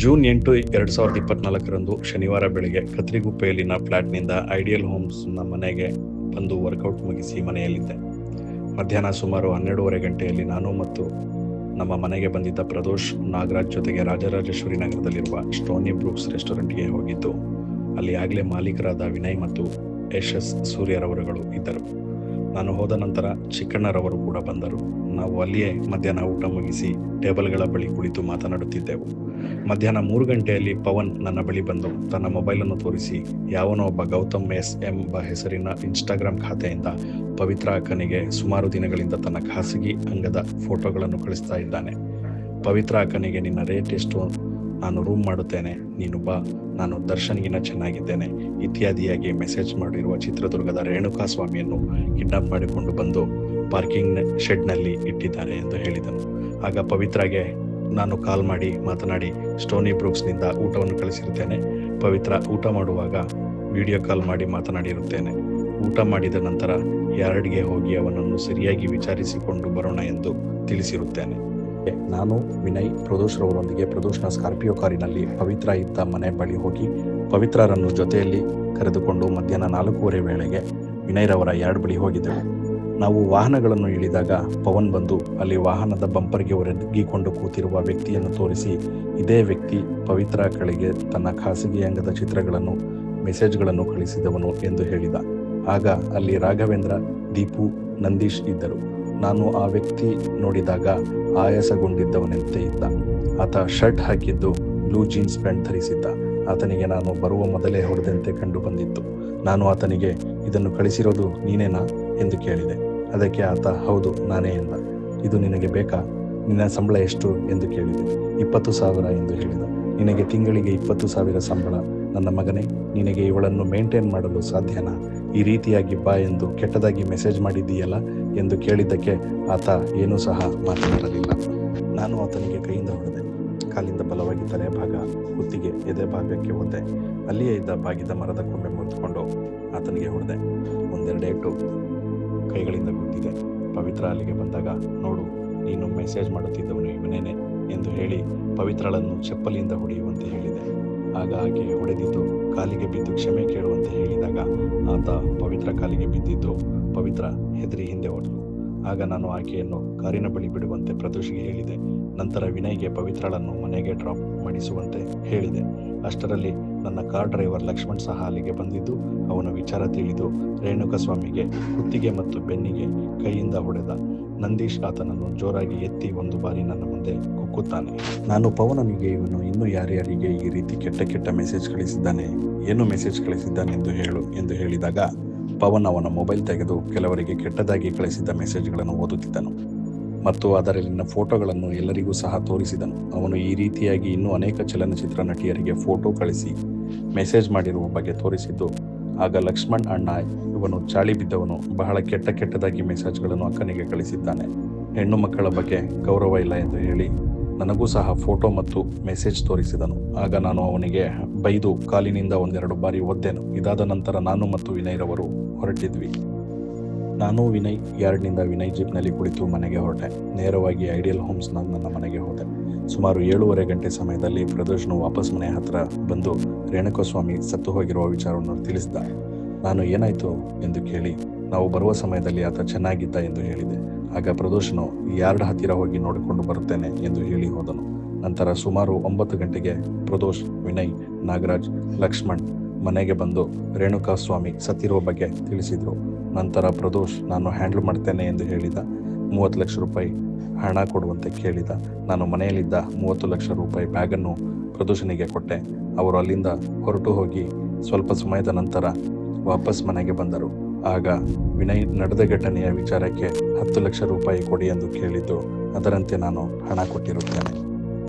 June ಎಂಟು ಎರಡ್ ಸಾವಿರದ ಇಪ್ಪತ್ನಾಲ್ಕರಂದು ಶನಿವಾರ ಬೆಳಗ್ಗೆ ಕತ್ರಿಗುಪ್ಪೆಯಲ್ಲಿನ ಫ್ಲ್ಯಾಟ್ನಿಂದ ಐಡಿಯಲ್ ಹೋಮ್ಸ್ನ ಮನೆಗೆ ಬಂದು ವರ್ಕೌಟ್ ಮುಗಿಸಿ ಮನೆಯಲ್ಲಿದ್ದೆ. ಮಧ್ಯಾಹ್ನ ಸುಮಾರು ಹನ್ನೆರಡೂವರೆ ಗಂಟೆಯಲ್ಲಿ ನಾನು ಮತ್ತು ನಮ್ಮ ಮನೆಗೆ ಬಂದಿದ್ದ ಪ್ರದೋಷ್ ನಾಗರಾಜ್ ಜೊತೆಗೆ ರಾಜರಾಜೇಶ್ವರಿ ನಗರದಲ್ಲಿರುವ ಸ್ಟೋನಿ ಬ್ರೂಕ್ಸ್ ರೆಸ್ಟೋರೆಂಟ್ಗೆ ಹೋಗಿದ್ದು, ಅಲ್ಲಿ ಆಗಲೇ ಮಾಲೀಕರಾದ ವಿನಯ್ ಮತ್ತು ಯಶಸ್ ಸೂರ್ಯರವರುಗಳು ಇದ್ದರು. ನಾನು ಹೋದ ನಂತರ ಚಿಕ್ಕಣ್ಣರವರು ಕೂಡ ಬಂದರು. ನಾವು ಅಲ್ಲಿಯೇ ಮಧ್ಯಾಹ್ನ ಊಟ ಮುಗಿಸಿ ಟೇಬಲ್ಗಳ ಬಳಿ ಕುಳಿತು ಮಾತನಾಡುತ್ತಿದ್ದೆವು. ಮಧ್ಯಾಹ್ನ ಮೂರು ಗಂಟೆಯಲ್ಲಿ ಪವನ್ ನನ್ನ ಬಳಿ ಬಂದು ತನ್ನ ಮೊಬೈಲನ್ನು ತೋರಿಸಿ, ಯಾವನೋ ಒಬ್ಬ ಗೌತಮ್ ಎಸ್ ಎಂಬ ಹೆಸರಿನ ಇನ್ಸ್ಟಾಗ್ರಾಮ್ ಖಾತೆಯಿಂದ ಪವಿತ್ರ ಅಕ್ಕನಿಗೆ ಸುಮಾರು ದಿನಗಳಿಂದ ತನ್ನ ಖಾಸಗಿ ಅಂಗದ ಫೋಟೋಗಳನ್ನು ಕಳಿಸ್ತಾ ಇದ್ದಾನೆ. ಪವಿತ್ರ ಅಕ್ಕನಿಗೆ ನಿನ್ನ ರೇಟ್ ಎಷ್ಟು? ನಾನು ರೂಮ್ ಮಾಡುತ್ತೇನೆ. ನೀನು ಬಾ ನಾನು ದರ್ಶನ್ಗಿನ ಚೆನ್ನಾಗಿದ್ದೇನೆ. ಇತ್ಯಾದಿಯಾಗಿ ಮೆಸೇಜ್ ಮಾಡಿರುವ ಚಿತ್ರದುರ್ಗದ ರೇಣುಕಾ ಸ್ವಾಮಿಯನ್ನು ಕಿಡ್ನಾಪ್ ಮಾಡಿಕೊಂಡು ಬಂದು ಪಾರ್ಕಿಂಗ್ ಶೆಡ್ನಲ್ಲಿ ಇಟ್ಟಿದ್ದಾರೆ ಎಂದು ಹೇಳಿದನು. ಆಗ ಪವಿತ್ರಾಗೆ ನಾನು ಕಾಲ್ ಮಾಡಿ ಮಾತನಾಡಿ, ಸ್ಟೋನಿ ಬ್ರೂಕ್ಸ್ನಿಂದ ಊಟವನ್ನು ಕಳಿಸಿರುತ್ತೇನೆ. ಪವಿತ್ರ ಊಟ ಮಾಡುವಾಗ ವಿಡಿಯೋ ಕಾಲ್ ಮಾಡಿ ಮಾತನಾಡಿರುತ್ತೇನೆ. ಊಟ ಮಾಡಿದ ನಂತರ ಯಾರ್ಡ್ಗೆ ಹೋಗಿ ಅವನನ್ನು ಸರಿಯಾಗಿ ವಿಚಾರಿಸಿಕೊಂಡು ಬರೋಣ ಎಂದು ತಿಳಿಸಿರುತ್ತೇನೆ. ನಾನು ವಿನಯ್ ಪ್ರದೋಷ್ರವರೊಂದಿಗೆ ಪ್ರದೋಷ್ನ ಸ್ಕಾರ್ಪಿಯೋ ಕಾರಿನಲ್ಲಿ ಪವಿತ್ರ ಇದ್ದ ಮನೆ ಬಳಿ ಹೋಗಿ, ಪವಿತ್ರರನ್ನು ಜೊತೆಯಲ್ಲಿ ಕರೆದುಕೊಂಡು ಮಧ್ಯಾಹ್ನ ನಾಲ್ಕೂವರೆ ವೇಳೆಗೆ ವಿನಯ್ರವರ ಯಾರ್ಡ್ ಬಳಿ ಹೋಗಿದ್ದೆವು. ನಾವು ವಾಹನಗಳನ್ನು ಇಳಿದಾಗ ಪವನ್ ಬಂದು ಅಲ್ಲಿ ವಾಹನದ ಬಂಪರ್ಗೆ ಒರಗಿಕೊಂಡು ಕೂತಿರುವ ವ್ಯಕ್ತಿಯನ್ನು ತೋರಿಸಿ, ಇದೇ ವ್ಯಕ್ತಿ ಪವಿತ್ರ ಕಳೆಗೆ ತನ್ನ ಖಾಸಗಿ ಅಂಗದ ಚಿತ್ರಗಳನ್ನು, ಮೆಸೇಜ್ಗಳನ್ನು ಕಳಿಸಿದವನು ಎಂದು ಹೇಳಿದ. ಆಗ ಅಲ್ಲಿ ರಾಘವೇಂದ್ರ, ದೀಪು, ನಂದೀಶ್ ಇದ್ದರು. ನಾನು ಆ ವ್ಯಕ್ತಿ ನೋಡಿದಾಗ ಆಯಾಸಗೊಂಡಿದ್ದವನಂತೆ ಇದ್ದ. ಆತ ಶರ್ಟ್ ಹಾಕಿದ್ದು ಬ್ಲೂ ಜೀನ್ಸ್ ಪ್ಯಾಂಟ್ ಧರಿಸಿದ್ದ. ಆತನಿಗೆ ನಾನು ಬರುವ ಮೊದಲೇ ಹೊಡೆದಂತೆ ಕಂಡು ಬಂದಿತ್ತು ನಾನು ಆತನಿಗೆ, ಇದನ್ನು ಕಳಿಸಿರೋದು ನೀನೇನಾ? ಎಂದು ಕೇಳಿದೆ. ಅದಕ್ಕೆ ಆತ, ಹೌದು, ನಾನೇ ಎಂದ. ಇದು ನಿನಗೆ ಬೇಕಾ? ನಿನ್ನ ಸಂಬಳ ಎಷ್ಟು? ಎಂದು ಕೇಳಿದೆ. ಇಪ್ಪತ್ತು ಸಾವಿರ ಎಂದು ಹೇಳಿದ. ನಿನಗೆ ತಿಂಗಳಿಗೆ ಇಪ್ಪತ್ತು ಸಾವಿರ ಸಂಬಳ. ನನ್ನ ಮಗನೇ, ನಿನಗೆ ಇವಳನ್ನು ಮೇಂಟೈನ್ ಮಾಡಲು ಸಾಧ್ಯನಾ? ಈ ರೀತಿಯಾಗಿ ಬಾ ಎಂದು ಕೆಟ್ಟದಾಗಿ ಮೆಸೇಜ್ ಮಾಡಿದ್ದೀಯಲ್ಲ ಎಂದು ಕೇಳಿದ್ದಕ್ಕೆ ಆತ ಏನೂ ಸಹ ಮಾತನಾಡಲಿಲ್ಲ. ನಾನು ಆತನಿಗೆ ಕೈಯಿಂದ ಹೊಡೆದೆ. ಕಾಲಿಂದ ಬಲವಾಗಿ ತಲೆ ಭಾಗ ಕುತ್ತಿಗೆ ಎದೆ ಭಾಗಕ್ಕೆ ಒದ್ದೆ ಅಲ್ಲಿಯೇ ಇದ್ದ ಬಾಗಿದ ಮರದ ಕೊಂಬೆ ಮುರಿದುಕೊಂಡು ಆತನಿಗೆ ಹೊಡೆದೆ. ಒಂದೆರಡೇಟು ಕೈಗಳಿಂದ ಕುತ್ತಿದೆ ಪವಿತ್ರ ಅಲ್ಲಿಗೆ ಬಂದಾಗ, ನೋಡು, ನೀನು ಮೆಸೇಜ್ ಮಾಡುತ್ತಿದ್ದವನು ಇವನೇನೆ ಎಂದು ಹೇಳಿ ಪವಿತ್ರಳನ್ನು ಚಪ್ಪಲಿಯಿಂದ ಹೊಡೆಯುವಂತೆ ಹೇಳಿದೆ. ಆಗ ಆಕೆ ಹೊಡೆದಿದ್ದು, ಕಾಲಿಗೆ ಬಿದ್ದು ಕ್ಷಮೆ ಕೇಳುವಂತೆ ಹೇಳಿದಾಗ ಆತ ಪವಿತ್ರ ಕಾಲಿಗೆ ಬಿದ್ದಿದ್ದು ಪವಿತ್ರ ಹೆದರಿ ಹಿಂದೆ ಹೊರಟು ಆಗ ನಾನು ಆಕೆಯನ್ನು ಕಾರಿನ ಬಳಿ ಬಿಡುವಂತೆ ಪ್ರದೋಷಿಗೆ ಹೇಳಿದೆ. ನಂತರ ವಿನಯ್ಗೆ ಪವಿತ್ರಳನ್ನು ಮನೆಗೆ ಡ್ರಾಪ್ ಮಾಡಿಸುವಂತೆ ಹೇಳಿದೆ. ಅಷ್ಟರಲ್ಲಿ ನನ್ನ ಕಾರ್ ಡ್ರೈವರ್ ಲಕ್ಷ್ಮಣ್ ಸಹ ಅಲ್ಲಿಗೆ ಬಂದಿದ್ದು, ಅವನ ವಿಚಾರ ತಿಳಿದು ರೇಣುಕಸ್ವಾಮಿಗೆ ಕುತ್ತಿಗೆ ಮತ್ತು ಬೆನ್ನಿಗೆ ಕೈಯಿಂದ ಹೊಡೆದ ನಂದೀಶ್ ಆತನನ್ನು ಜೋರಾಗಿ ಎತ್ತಿ ಒಂದು ಬಾರಿ ನನ್ನ ಮುಂದೆ ಕುಕ್ಕುತ್ತಾನೆ. ನಾನು ಪವನನಿಗೆ ಇವನು ಇನ್ನೂ ಯಾರ್ಯಾರಿಗೆ ಈ ರೀತಿ ಕೆಟ್ಟ ಕೆಟ್ಟ ಮೆಸೇಜ್ ಕಳಿಸಿದ್ದಾನೆ, ಏನು ಮೆಸೇಜ್ ಕಳಿಸಿದ್ದಾನೆ ಎಂದು ಹೇಳು ಎಂದು ಹೇಳಿದಾಗ ಪವನ್ ಅವನ ಮೊಬೈಲ್ ತೆಗೆದು ಕೆಲವರಿಗೆ ಕೆಟ್ಟದಾಗಿ ಕಳಿಸಿದ್ದ ಮೆಸೇಜ್ಗಳನ್ನು ಓದುತ್ತಿದ್ದನು. ಮತ್ತು ಅದರಲ್ಲಿನ ಫೋಟೋಗಳನ್ನು ಎಲ್ಲರಿಗೂ ಸಹ ತೋರಿಸಿದನು. ಅವನು ಈ ರೀತಿಯಾಗಿ ಇನ್ನೂ ಅನೇಕ ಚಲನಚಿತ್ರ ನಟಿಯರಿಗೆ ಫೋಟೋ ಕಳಿಸಿ ಮೆಸೇಜ್ ಮಾಡಿರುವ ಬಗ್ಗೆ ತೋರಿಸಿದ್ದು, ಆಗ ಲಕ್ಷ್ಮಣ್ ಅಣ್ಣ ಇವನು ಚಾಳಿ ಬಿದ್ದವನು. ಬಹಳ ಕೆಟ್ಟ ಕೆಟ್ಟದಾಗಿ ಮೆಸೇಜ್ಗಳನ್ನು ಅಕ್ಕನಿಗೆ ಕಳಿಸಿದ್ದಾನೆ. ಹೆಣ್ಣು ಮಕ್ಕಳ ಬಗ್ಗೆ ಗೌರವ ಇಲ್ಲ ಎಂದು ಹೇಳಿ ನನಗೂ ಸಹ ಫೋಟೋ ಮತ್ತು ಮೆಸೇಜ್ ತೋರಿಸಿದನು. ಆಗ ನಾನು ಅವನಿಗೆ, ಬೈದು ಕಾಲಿನಿಂದ ಒಂದೆರಡು ಬಾರಿ ಒದ್ದೆನು. ಇದಾದ ನಂತರ ನಾನು ಮತ್ತು ವಿನಯ್ರವರು ಹೊರಟಿದ್ವಿ. ನಾನು ವಿನಯ್ ಯಾರ್ಡ್ನಿಂದ ವಿನಯ್ ಜೀಪ್ನಲ್ಲಿ ಕುಳಿತು ಮನೆಗೆ ಹೊರಟೆ. ನೇರವಾಗಿ ಐಡಿಯಲ್ ಹೋಮ್ಸ್ನ ನನ್ನ ಮನೆಗೆ ಹೋದೆ. ಸುಮಾರು ಏಳೂವರೆ ಗಂಟೆ ಸಮಯದಲ್ಲಿ ಪ್ರದರ್ಶನ ವಾಪಸ್ ಮನೆ ಹತ್ರ ಬಂದು ರೇಣುಕಸ್ವಾಮಿ ಸತ್ತು ಹೋಗಿರುವ ವಿಚಾರವನ್ನು ತಿಳಿಸಿದ ನಾನು ಏನಾಯಿತು ಎಂದು ಕೇಳಿ, ನಾವು ಬರುವ ಸಮಯದಲ್ಲಿ ಆತ ಚೆನ್ನಾಗಿದ್ದ ಎಂದು ಹೇಳಿದೆ. ಆಗ ಪ್ರದೋಷನು, ಯಾರ್ಡ್ ಹತ್ತಿರ ಹೋಗಿ ನೋಡಿಕೊಂಡು ಬರುತ್ತೇನೆ ಎಂದು ಹೇಳಿ ಹೋದನು. ನಂತರ ಸುಮಾರು ಒಂಬತ್ತು ಗಂಟೆಗೆ ಪ್ರದೋಷ್, ವಿನಯ್, ನಾಗರಾಜ್, ಲಕ್ಷ್ಮಣ್ ಮನೆಗೆ ಬಂದು ರೇಣುಕಾ ಸ್ವಾಮಿ ಸತ್ತಿರುವ ಬಗ್ಗೆ ತಿಳಿಸಿದರು. ನಂತರ ಪ್ರದೋಷ್, ನಾನು ಹ್ಯಾಂಡಲ್ ಮಾಡ್ತೇನೆ ಎಂದು ಹೇಳಿದ. ಮೂವತ್ತು ಲಕ್ಷ ರೂಪಾಯಿ ಹಣ ಕೊಡುವಂತೆ ಕೇಳಿದ. ನಾನು ಮನೆಯಲ್ಲಿದ್ದ ಮೂವತ್ತು ಲಕ್ಷ ರೂಪಾಯಿ ಬ್ಯಾಗನ್ನು ಪ್ರದೋಷನಿಗೆ ಕೊಟ್ಟೆ. ಅವರು ಅಲ್ಲಿಂದ ಹೊರಟು ಹೋಗಿ ಸ್ವಲ್ಪ ಸಮಯದ ನಂತರ ವಾಪಸ್ ಮನೆಗೆ ಬಂದರು. ಆಗ ವಿನಯ್ ನಡೆದ ಘಟನೆಯ ವಿಚಾರಕ್ಕೆ ಹತ್ತು ಲಕ್ಷ ರೂಪಾಯಿ ಕೊಡಿ ಎಂದು ಕೇಳಿದ್ದು, ಅದರಂತೆ ನಾನು ಹಣ ಕೊಟ್ಟಿರುತ್ತೇನೆ.